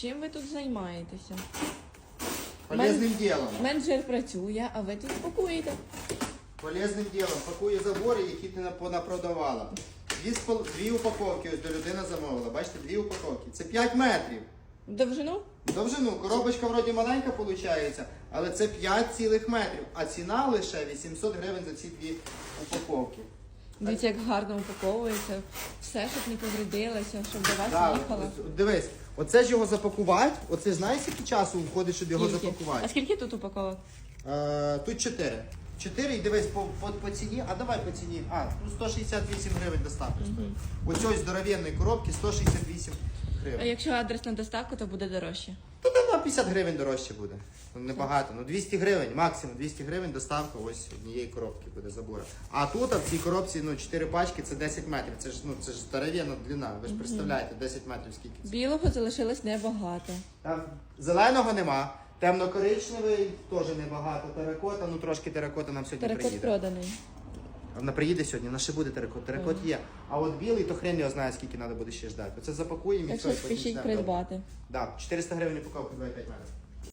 Чим ви тут займаєтеся? Полезним ділом. Менеджер працює, а ви тут пакуєте. Полезним ділом. Пакує забори, які ти на- понапродавала. Дві, спол- дві упаковки ось до людина замовила. Бачите, дві упаковки. Це 5 метрів. Довжину? Довжину. Коробочка вроді маленька виходить, але це 5 цілих метрів. А ціна лише 800 гривень за ці дві упаковки. Дивіться, як гарно упаковується. Все, щоб не повредилося, щоб до вас Да, їхала. ось, дивись, оце ж його запакувати. Оце знаєш, скільки часу входить, щоб його Скільки? запакувати? А скільки тут упаковок? Е, тут 4. 4 і дивись по, по, по ціні, а давай по ціні. А, ну 168 гривень доставка стоїть. Ось здоровенної коробки 168 А гривень. якщо адресна доставка, то буде дорожче. На 50 гривень дорожче буде. Ну, Небагато. Ну 200 гривень, максимум 200 гривень доставка ось однієї коробки буде забора. А тут а в цій коробці ну 4 пачки це 10 метрів. Це ж ну це ж здоровенна длина. Ви ж представляєте, 10 метрів скільки це. Білого залишилось небагато. Там зеленого нема. Темно-коричневий теж небагато. Теракота, ну трошки теракота нам сьогодні Теракот приїде. проданий. Вона приїде сьогодні, вона ще буде теракот. Теракот є. А от білий, то хрен його знає, скільки треба буде ще ждати. Оце запакуємо і Так все, що потім спішіть ждемо. придбати. Да, 400 гривень упаковка 25 метрів.